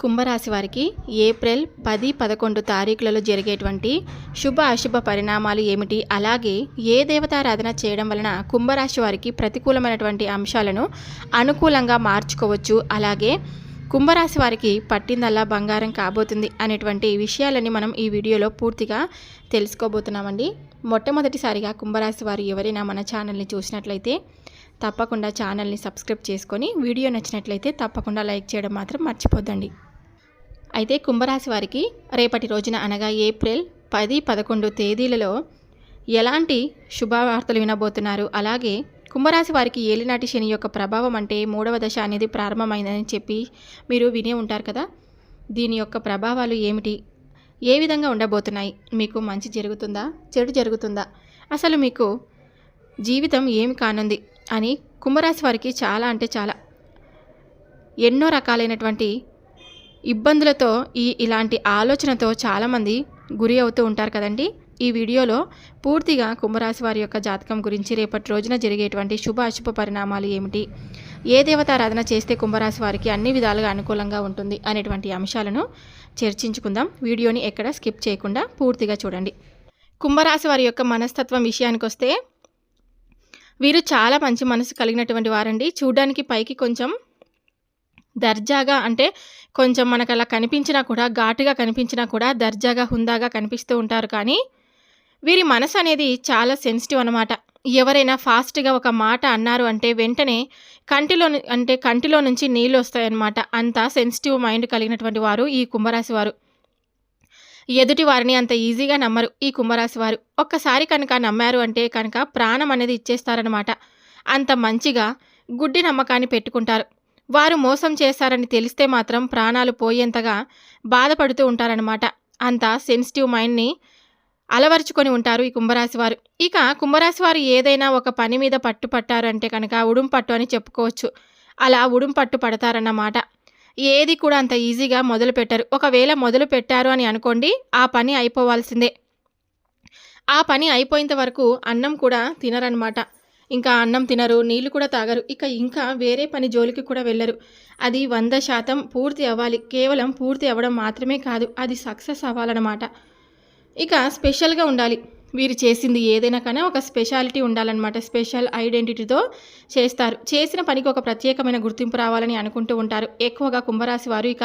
కుంభరాశి వారికి ఏప్రిల్ పది పదకొండు తారీఖులలో జరిగేటువంటి శుభ అశుభ పరిణామాలు ఏమిటి? అలాగే ఏ దేవతారాధన చేయడం వలన కుంభరాశి వారికి ప్రతికూలమైనటువంటి అంశాలను అనుకూలంగా మార్చుకోవచ్చు? అలాగే కుంభరాశి వారికి పట్టిందల్లా బంగారం కాబోతుంది అనేటువంటి విషయాలని మనం ఈ వీడియోలో పూర్తిగా తెలుసుకోబోతున్నామండి. మొట్టమొదటిసారిగా కుంభరాశి వారు ఎవరైనా మన ఛానల్ని చూసినట్లయితే తప్పకుండా ఛానల్ని సబ్స్క్రైబ్ చేసుకొని వీడియో నచ్చినట్లయితే తప్పకుండా లైక్ చేయడం మాత్రం మర్చిపోద్దండి. అయితే కుంభరాశి వారికి రేపటి రోజున అనగా ఏప్రిల్ పది పదకొండు తేదీలలో ఎలాంటి శుభవార్తలు వినబోతున్నారు? అలాగే కుంభరాశి వారికి ఏలినాటి శని యొక్క ప్రభావం అంటే మూడవ దశ అనేది ప్రారంభమైందని చెప్పి మీరు వినే ఉంటారు కదా? దీని యొక్క ప్రభావాలు ఏమిటి? ఏ విధంగా ఉండబోతున్నాయి? మీకు మంచి జరుగుతుందా? చెడు జరుగుతుందా? అసలు మీకు జీవితం ఏమి కానుంది? అని కుంభరాశి వారికి చాలా అంటే చాలా ఎన్నో రకాలైనటువంటి ఇబ్బందులతో ఈ ఇలాంటి ఆలోచనతో చాలామంది గురి అవుతూ ఉంటారు కదండి. ఈ వీడియోలో పూర్తిగా కుంభరాశి వారి యొక్క జాతకం గురించి రేపటి రోజున జరిగేటువంటి శుభ అశుభ పరిణామాలు ఏమిటి? ఏ దేవతారాధన చేస్తే కుంభరాశి వారికి అన్ని విధాలుగా అనుకూలంగా ఉంటుంది అనేటువంటి అంశాలను చర్చించుకుందాం. వీడియోని ఎక్కడ స్కిప్ చేయకుండా పూర్తిగా చూడండి. కుంభరాశి వారి యొక్క మనస్తత్వం విషయానికి వస్తే వీరు చాలా మంచి మనసు కలిగినటువంటి వారండి. చూడడానికి పైకి కొంచెం దర్జాగా అంటే కొంచెం మనకు అలా కనిపించినా కూడా ఘాటుగా కనిపించినా కూడా దర్జాగా హుందాగా కనిపిస్తూ ఉంటారు. కానీ వీరి మనసు అనేది చాలా సెన్సిటివ్ అనమాట ఎవరైనా ఫాస్ట్గా ఒక మాట అన్నారు అంటే వెంటనే కంటిలో అంటే కంటిలో నుంచి నీళ్ళు వస్తాయన్నమాట. అంత సెన్సిటివ్ మైండ్ కలిగినటువంటి వారు ఈ కుంభరాశి వారు. ఎదుటి వారిని అంత ఈజీగా నమ్మరు ఈ కుంభరాశి వారు. ఒక్కసారి కనుక నమ్మారు అంటే కనుక ప్రాణం అనేది ఇచ్చేస్తారనమాట అంత మంచిగా గుడ్డి నమ్మకాన్ని పెట్టుకుంటారు. వారు మోసం చేశారని తెలిస్తే మాత్రం ప్రాణాలు పోయేంతగా బాధపడుతూ ఉంటారనమాట అంత సెన్సిటివ్ మైండ్ని అలవరుచుకొని ఉంటారు ఈ కుంభరాశి వారు. ఇక కుంభరాశి వారు ఏదైనా ఒక పని మీద పట్టు పట్టారంటే కనుక ఉడుం పట్టు అని చెప్పుకోవచ్చు. అలా ఉడుం పట్టు పడతారన్నమాట. ఏది కూడా అంత ఈజీగా మొదలు పెట్టరు. ఒకవేళ మొదలు పెట్టారు అని అనుకోండి ఆ పని అయిపోవాల్సిందే. ఆ పని అయిపోయేంత వరకు అన్నం కూడా తినరనమాట ఇంకా అన్నం తినరు నీళ్ళు కూడా తాగరు. ఇక ఇంకా వేరే పని జోలికి కూడా వెళ్ళరు. అది వంద శాతం పూర్తి అవ్వాలి. కేవలం పూర్తి అవ్వడం మాత్రమే కాదు అది సక్సెస్ అవ్వాలన్నమాట. ఇక స్పెషల్గా ఉండాలి. వీరు చేసింది ఏదైనా కానీ ఒక స్పెషాలిటీ ఉండాలన్నమాట. స్పెషల్ ఐడెంటిటీతో చేస్తారు. చేసిన పనికి ఒక ప్రత్యేకమైన గుర్తింపు రావాలని అనుకుంటూ ఉంటారు. ఎక్కువగా కుంభరాశి వారు ఇక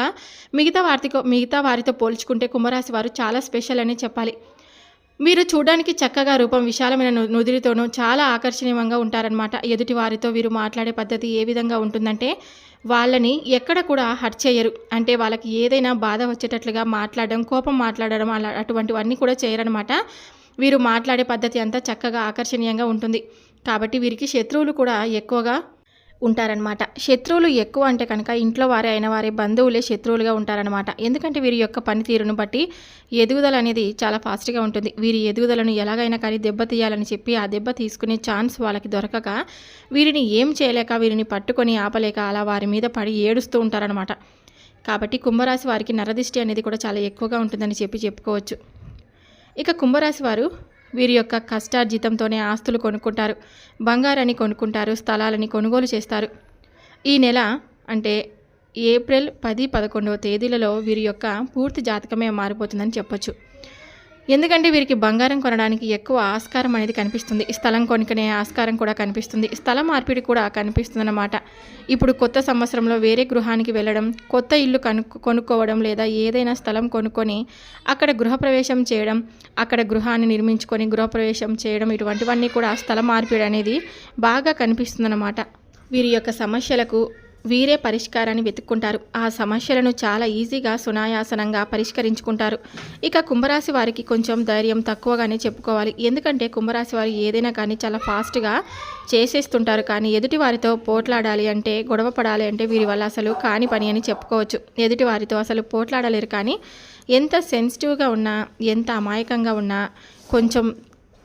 మిగతా వారితో మిగతా వారితో పోల్చుకుంటే కుంభరాశి వారు చాలా స్పెషల్ అని చెప్పాలి. వీరు చూడడానికి చక్కగా రూపం విశాలమైన నుదిరితోనూ చాలా ఆకర్షణీయంగా ఉంటారనమాట ఎదుటి వారితో వీరు మాట్లాడే పద్ధతి ఏ విధంగా ఉంటుందంటే వాళ్ళని ఎక్కడ కూడా హర్ట్ చేయరు. అంటే వాళ్ళకి ఏదైనా బాధ వచ్చేటట్లుగా మాట్లాడడం కోపం మాట్లాడడం అలా అటువంటివన్నీ కూడా చేయరనమాట వీరు మాట్లాడే పద్ధతి అంతా చక్కగా ఆకర్షణీయంగా ఉంటుంది. కాబట్టి వీరికి శత్రువులు కూడా ఎక్కువగా ఉంటారనమాట శత్రువులు ఎక్కువ అంటే కనుక ఇంట్లో వారే అయిన వారే బంధువులే శత్రువులుగా ఉంటారనమాట ఎందుకంటే వీరి యొక్క పనితీరును బట్టి ఎదుగుదల అనేది చాలా ఫాస్ట్గా ఉంటుంది. వీరి ఎదుగుదలను ఎలాగైనా కానీ దెబ్బతీయాలని చెప్పి ఆ దెబ్బ తీసుకునే ఛాన్స్ వాళ్ళకి దొరకక వీరిని ఏం చేయలేక వీరిని పట్టుకొని ఆపలేక అలా వారి మీద పడి ఏడుస్తూ ఉంటారనమాట కాబట్టి కుంభరాశి వారికి నరదిష్టి అనేది కూడా చాలా ఎక్కువగా ఉంటుందని చెప్పి చెప్పుకోవచ్చు. ఇక కుంభరాశి వారు వీరి యొక్క కష్టార్జితంతోనే ఆస్తులు కొనుక్కుంటారు బంగారాన్ని కొనుక్కుంటారు స్థలాలని కొనుగోలు చేస్తారు. ఈ నెల అంటే ఏప్రిల్ పది పదకొండవ తేదీలలో వీరి యొక్క పూర్తి జాతకమే మారిపోతుందని చెప్పొచ్చు. ఎందుకంటే వీరికి బంగారం కొనడానికి ఎక్కువ ఆస్కారం అనేది కనిపిస్తుంది. స్థలం కొనుక్కునే ఆస్కారం కూడా కనిపిస్తుంది. స్థల మార్పిడి కూడా కనిపిస్తుందన్నమాట. ఇప్పుడు కొత్త సంవత్సరంలో వేరే గృహానికి వెళ్ళడం కొత్త ఇల్లు కను కొనుక్కోవడం లేదా ఏదైనా స్థలం కొనుక్కొని అక్కడ గృహప్రవేశం చేయడం అక్కడ గృహాన్ని నిర్మించుకొని గృహప్రవేశం చేయడం ఇటువంటివన్నీ కూడా స్థల మార్పిడి అనేది బాగా కనిపిస్తుందన్నమాట. వీరి యొక్క సమస్యలకు వీరే పరిష్కారాన్ని వెతుక్కుంటారు. ఆ సమస్యలను చాలా ఈజీగా సునాయాసనంగా పరిష్కరించుకుంటారు. ఇక కుంభరాశి వారికి కొంచెం ధైర్యం తక్కువగానే చెప్పుకోవాలి. ఎందుకంటే కుంభరాశి వారు ఏదైనా కానీ చాలా ఫాస్ట్గా చేసేస్తుంటారు. కానీ ఎదుటి వారితో పోట్లాడాలి అంటే గొడవ పడాలి అంటే వీరి వల్ల అసలు కాని పని అని చెప్పుకోవచ్చు. ఎదుటి వారితో అసలు పోట్లాడలేరు. కానీ ఎంత సెన్సిటివ్గా ఉన్నా ఎంత అమాయకంగా ఉన్నా కొంచెం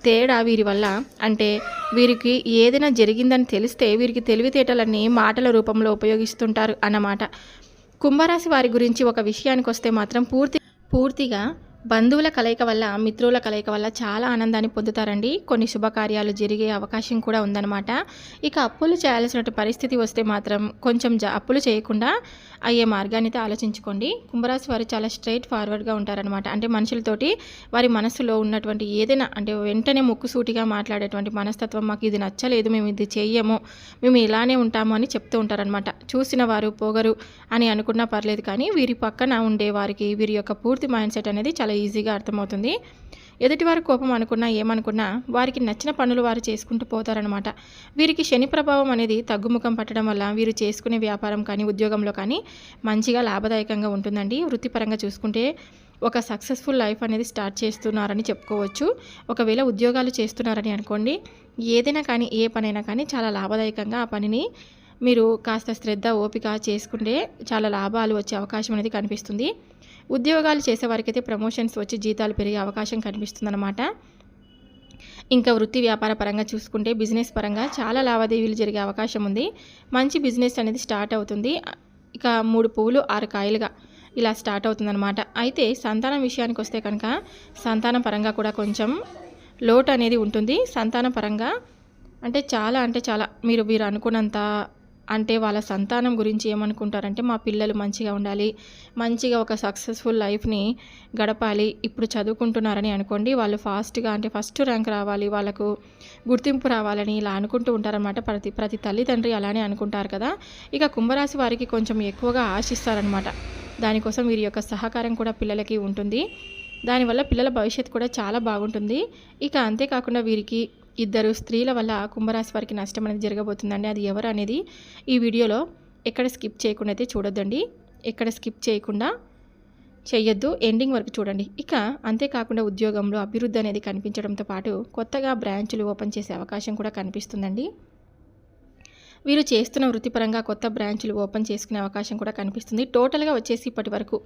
తేడా వీరి వల్ల అంటే వీరికి ఏదైనా జరిగిందని తెలిస్తే వీరికి తెలివితేటలన్నీ మాటల రూపంలో ఉపయోగిస్తుంటారు అన్నమాట. కుంభరాశి వారి గురించి ఒక విషయానికి వస్తే మాత్రం పూర్తి పూర్తిగా బంధువుల కలయిక వల్ల మిత్రుల కలయిక వల్ల చాలా ఆనందాన్ని పొందుతారండి. కొన్ని శుభకార్యాలు జరిగే అవకాశం కూడా ఉందన్నమాట. ఇక అప్పులు చేయాల్సిన పరిస్థితి వస్తే మాత్రం కొంచెం జ అప్పులు చేయకుండా అయ్యే మార్గాన్ని అయితే ఆలోచించుకోండి. కుంభరాశి వారు చాలా స్ట్రైట్ ఫార్వర్డ్గా ఉంటారనమాట అంటే మనుషులతోటి వారి మనసులో ఉన్నటువంటి ఏదైనా అంటే వెంటనే ముక్కుసూటిగా మాట్లాడేటువంటి మనస్తత్వం మాకు ఇది నచ్చలేదు మేము ఇది చెయ్యము మేము ఇలానే ఉంటాము అని చెప్తూ ఉంటారనమాట చూసిన వారు పొగరు అని అనుకున్నా పర్లేదు కానీ వీరి పక్కన ఉండే వారికి వీరి యొక్క పూర్తి మైండ్ సెట్ అనేది చాలా ఈజీగా అర్థమవుతుంది. ఎదుటివారి కోపం అనుకున్నా ఏమనుకున్నా వారికి నచ్చిన పనులు వారు చేసుకుంటూ పోతారనమాట వీరికి శని ప్రభావం అనేది తగ్గుముఖం పట్టడం వల్ల వీరు చేసుకునే వ్యాపారం కానీ ఉద్యోగంలో కానీ మంచిగా లాభదాయకంగా ఉంటుందండి. వృత్తిపరంగా చూసుకుంటే ఒక సక్సెస్ఫుల్ లైఫ్ అనేది స్టార్ట్ చేస్తున్నారని చెప్పుకోవచ్చు. ఒకవేళ ఉద్యోగాలు చేస్తున్నారని అనుకోండి ఏదైనా కానీ ఏ పనైనా కానీ చాలా లాభదాయకంగా ఆ పనిని మీరు కాస్త శ్రద్ధ ఓపిక చేసుకుంటే చాలా లాభాలు వచ్చే అవకాశం అనేది కనిపిస్తుంది. ఉద్యోగాలు చేసేవారికైతే ప్రమోషన్స్ వచ్చి జీతాలు పెరిగే అవకాశం కనిపిస్తుందన్నమాట. ఇంకా వృత్తి వ్యాపార పరంగా చూసుకుంటే బిజినెస్ పరంగా చాలా లావాదేవీలు జరిగే అవకాశం ఉంది. మంచి బిజినెస్ అనేది స్టార్ట్ అవుతుంది. ఇక మూడు పువ్వులు ఆరు కాయలుగా ఇలా స్టార్ట్ అవుతుందన్నమాట. అయితే సంతానం విషయానికి వస్తే కనుక సంతానం పరంగా కూడా కొంచెం లోటు అనేది ఉంటుంది. సంతానం పరంగా అంటే చాలా అంటే చాలా మీరు మీరు అనుకున్నంత అంటే వాళ్ళ సంతానం గురించి ఏమనుకుంటారంటే మా పిల్లలు మంచిగా ఉండాలి మంచిగా ఒక సక్సెస్ఫుల్ లైఫ్ని గడపాలి ఇప్పుడు చదువుకుంటున్నారని అనుకోండి వాళ్ళు ఫాస్ట్గా అంటే ఫస్ట్ ర్యాంక్ రావాలి వాళ్ళకు గుర్తింపు రావాలని ఇలా అనుకుంటూ ఉంటారనమాట ప్రతి ప్రతి తల్లిదండ్రి అలానే అనుకుంటారు కదా. ఇక కుంభరాశి వారికి కొంచెం ఎక్కువగా ఆశిస్తారనమాట దానికోసం వీరి యొక్క సహకారం కూడా పిల్లలకి ఉంటుంది. దానివల్ల పిల్లల భవిష్యత్తు కూడా చాలా బాగుంటుంది. ఇక అంతేకాకుండా వీరికి ఇద్దరు స్త్రీల వల్ల కుంభరాశి వారికి నష్టం అనేది జరగబోతుందండి. అది ఎవరు అనేది ఈ వీడియోలో ఎక్కడ స్కిప్ చేయకుండా అయితే చూడొద్దండి. ఎక్కడ స్కిప్ చేయకుండా చేయొద్దు ఎండింగ్ వరకు చూడండి. ఇక అంతేకాకుండా ఉద్యోగంలో అభివృద్ధి అనేది కనిపించడంతో పాటు కొత్తగా బ్రాంచులు ఓపెన్ చేసే అవకాశం కూడా కనిపిస్తుందండి. వీరు చేస్తున్న వృత్తిపరంగా కొత్త బ్రాంచ్లు ఓపెన్ చేసుకునే అవకాశం కూడా కనిపిస్తుంది. టోటల్గా వచ్చేసి ఇప్పటి వరకు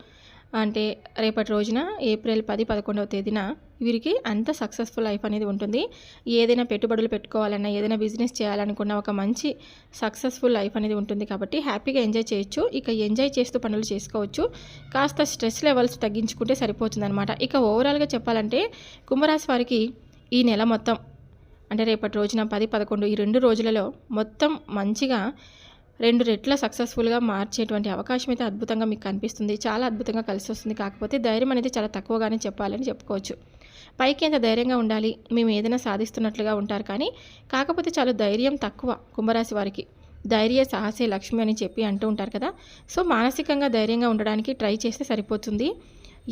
అంటే రేపటి రోజున ఏప్రిల్ పది పదకొండవ తేదీన వీరికి అంత సక్సెస్ఫుల్ లైఫ్ అనేది ఉంటుంది. ఏదైనా పెట్టుబడులు పెట్టుకోవాలన్నా ఏదైనా బిజినెస్ చేయాలనుకున్న ఒక మంచి సక్సెస్ఫుల్ లైఫ్ అనేది ఉంటుంది కాబట్టి హ్యాపీగా ఎంజాయ్ చేయొచ్చు. ఇక ఎంజాయ్ చేస్తూ పనులు చేసుకోవచ్చు. కాస్త స్ట్రెస్ లెవెల్స్ తగ్గించుకుంటే సరిపోతుందన్నమాట. ఇక ఓవరాల్గా చెప్పాలంటే కుంభరాశి వారికి ఈ నెల మొత్తం అంటే రేపటి రోజున పది పదకొండు ఈ రెండు రోజులలో మొత్తం మంచిగా రెండు రెట్ల సక్సెస్ఫుల్గా మార్చేటువంటి అవకాశం అయితే అద్భుతంగా మీకు కనిపిస్తుంది. చాలా అద్భుతంగా కలిసి వస్తుంది కాకపోతే ధైర్యం అనేది చాలా తక్కువగానే చెప్పాలని చెప్పుకోవచ్చు. పైకి ఎంత ధైర్యంగా ఉండాలి మేము ఏదైనా సాధిస్తున్నట్లుగా ఉంటారు కానీ కాకపోతే చాలా ధైర్యం తక్కువ కుంభరాశి వారికి. ధైర్య సాహసే లక్ష్మి అని చెప్పి అంటూ ఉంటారు కదా. సో మానసికంగా ధైర్యంగా ఉండడానికి ట్రై చేస్తే సరిపోతుంది.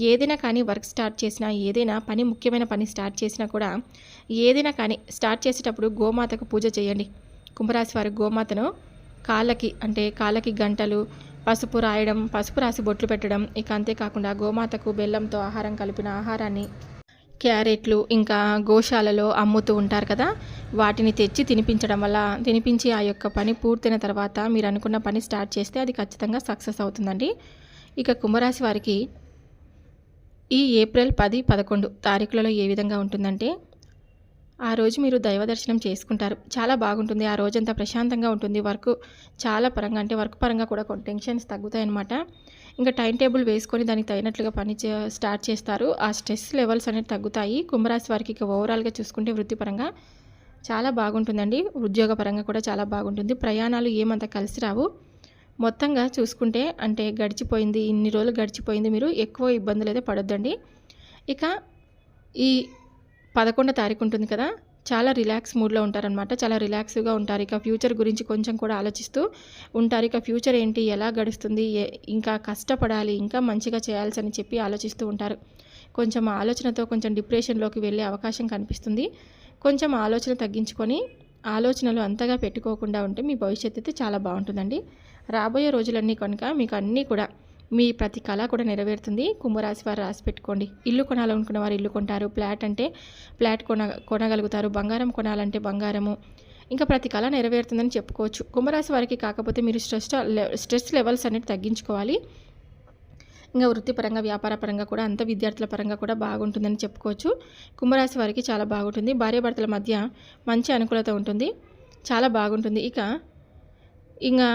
ఏదైనా కానీ వర్క్ స్టార్ట్ చేసినా ఏదైనా పని ముఖ్యమైన పని స్టార్ట్ చేసినా కూడా ఏదైనా కానీ స్టార్ట్ చేసేటప్పుడు గోమాతకు పూజ చేయండి. కుంభరాశి వారి గోమాతను కాళ్ళకి అంటే కాళ్ళకి గంటలు పసుపు రాయడం పసుపు రాసి బొట్లు పెట్టడం ఇక అంతేకాకుండా గోమాతకు బెల్లంతో ఆహారం కలిపిన ఆహారాన్ని క్యారెట్లు ఇంకా గోశాలలో అమ్ముతూ ఉంటారు కదా వాటిని తెచ్చి తినిపించడం వల్ల తినిపించి ఆ యొక్క పని పూర్తయిన తర్వాత మీరు అనుకున్న పని స్టార్ట్ చేస్తే అది ఖచ్చితంగా సక్సెస్ అవుతుందండి. ఇక కుంభరాశి వారికి ఈ ఏప్రిల్ పది పదకొండు తారీఖులలో ఏ విధంగా ఉంటుందంటే ఆ రోజు మీరు దైవ దర్శనం చేసుకుంటారు. చాలా బాగుంటుంది. ఆ రోజంతా ప్రశాంతంగా ఉంటుంది. వర్క్ చాలా పరంగా అంటే వర్క్ పరంగా కూడా కొన్ని టెన్షన్స్ తగ్గుతాయన్నమాట. ఇంకా టైం టేబుల్ వేసుకొని దానికి తగినట్లుగా పని స్టార్ట్ చేస్తారు. ఆ స్ట్రెస్ లెవెల్స్ అనేవి తగ్గుతాయి. కుంభరాశి వారికి ఇక ఓవరాల్గా చూసుకుంటే వృత్తిపరంగా చాలా బాగుంటుందండి. ఉద్యోగపరంగా కూడా చాలా బాగుంటుంది. ప్రయాణాలు ఏమంత కలిసి రావు. మొత్తంగా చూసుకుంటే అంటే గడిచిపోయింది. ఇన్ని రోజులు గడిచిపోయింది. మీరు ఎక్కువ ఇబ్బందులు అయితే పడొద్దండి. ఇక ఈ పదకొండో తారీఖు ఉంటుంది కదా? చాలా రిలాక్స్ మూడ్లో ఉంటారనమాట చాలా రిలాక్స్గా ఉంటారు. ఇక ఫ్యూచర్ గురించి కొంచెం కూడా ఆలోచిస్తూ ఉంటారు. ఇక ఫ్యూచర్ ఏంటి? ఎలా గడుస్తుంది? ఇంకా కష్టపడాలి ఇంకా మంచిగా చేయాల్సి అని చెప్పి ఆలోచిస్తూ ఉంటారు. కొంచెం ఆలోచనతో కొంచెం డిప్రెషన్లోకి వెళ్ళే అవకాశం కనిపిస్తుంది. కొంచెం ఆలోచన తగ్గించుకొని ఆలోచనలు అంతగా పెట్టుకోకుండా ఉంటే మీ భవిష్యత్తు అయితే చాలా బాగుంటుందండి. రాబోయే రోజులన్నీ కనుక మీకు అన్నీ కూడా మీ ప్రతి కళ కూడా నెరవేరుతుంది. కుంభరాశి వారు రాసి పెట్టుకోండి. ఇల్లు కొనాలనుకున్న వారు ఇల్లు కొంటారు. ఫ్లాట్ అంటే ఫ్లాట్ కొన కొనగలుగుతారు. బంగారం కొనాలంటే బంగారము. ఇంకా ప్రతి కళ నెరవేరుతుందని చెప్పుకోవచ్చు. కుంభరాశి వారికి కాకపోతే మీరు స్ట్రెస్ స్ట్రెస్ లెవెల్స్ అనేది తగ్గించుకోవాలి. ఇంకా వృత్తిపరంగా వ్యాపార పరంగా కూడా అంత విద్యార్థుల పరంగా కూడా బాగుంటుందని చెప్పుకోవచ్చు. కుంభరాశి వారికి చాలా బాగుంటుంది. భార్యాభర్తల మధ్య మంచి అనుకూలత ఉంటుంది. చాలా బాగుంటుంది. ఇక ఇంకా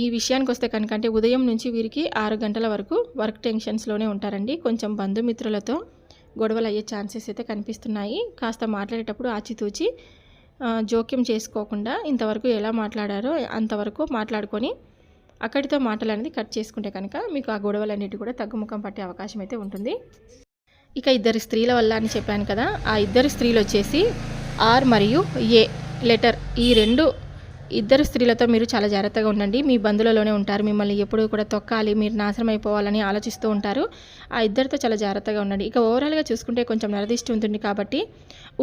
ఈ విషయానికి వస్తే కనుక అంటే ఉదయం నుంచి వీరికి ఆరు గంటల వరకు వర్క్ టెన్షన్స్లోనే ఉంటారండి. కొంచెం బంధుమిత్రులతో గొడవలు అయ్యే ఛాన్సెస్ అయితే కనిపిస్తున్నాయి. కాస్త మాట్లాడేటప్పుడు ఆచితూచి జోక్యం చేసుకోకుండా ఇంతవరకు ఎలా మాట్లాడారో అంతవరకు మాట్లాడుకొని అక్కడితో మాటలు అనేది కట్ చేసుకుంటే కనుక మీకు ఆ గొడవలన్నిటి కూడా తగ్గుముఖం పట్టే అవకాశం అయితే ఉంటుంది. ఇక ఇద్దరు స్త్రీల వల్ల అని చెప్పాను కదా ఆ ఇద్దరు స్త్రీలు వచ్చేసి ఆర్ మరియు ఏ లెటర్ ఈ రెండు ఇద్దరు స్త్రీలతో మీరు చాలా జాగ్రత్తగా ఉండండి. మీ బంధువులలోనే ఉంటారు. మిమ్మల్ని ఎప్పుడూ కూడా తొక్కాలి మీరు నాశనం అయిపోవాలని ఆలోచిస్తూ ఉంటారు. ఆ ఇద్దరితో చాలా జాగ్రత్తగా ఉండండి. ఇక ఓవరాల్గా చూసుకుంటే కొంచెం నరదిష్టి ఉంటుంది కాబట్టి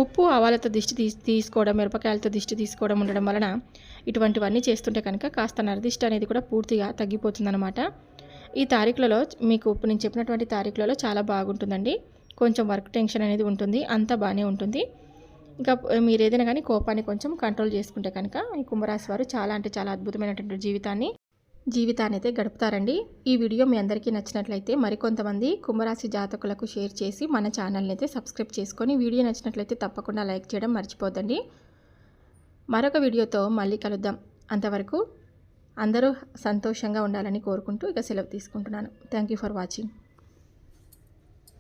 ఉప్పు ఆవాలతో దిష్టి తీసి తీసుకోవడం మిరపకాయలతో దిష్టి తీసుకోవడం ఉండడం వలన ఇటువంటివన్నీ చేస్తుంటే కనుక కాస్త నరదిష్టి అనేది కూడా పూర్తిగా తగ్గిపోతుందన్నమాట. ఈ తారీఖులలో మీకు ఇప్పుడు నేను చెప్పినటువంటి తారీఖులలో చాలా బాగుంటుందండి. కొంచెం వర్క్ టెన్షన్ అనేది ఉంటుంది. అంతా బాగానే ఉంటుంది. ఇంకా మీరు ఏదైనా కానీ కోపాన్ని కొంచెం కంట్రోల్ చేసుకుంటే కనుక ఈ కుంభరాశి వారు చాలా అంటే చాలా అద్భుతమైనటువంటి జీవితాన్ని జీవితాన్ని అయితే గడుపుతారండి. ఈ వీడియో మీ అందరికీ నచ్చినట్లయితే మరికొంతమంది కుంభరాశి జాతకులకు షేర్ చేసి మన ఛానల్ని అయితే సబ్స్క్రైబ్ చేసుకొని వీడియో నచ్చినట్లయితే తప్పకుండా లైక్ చేయడం మర్చిపోద్దండి. మరొక వీడియోతో మళ్ళీ కలుద్దాం. అంతవరకు అందరూ సంతోషంగా ఉండాలని కోరుకుంటూ ఇక సెలవు తీసుకుంటున్నాను. Thank you for watching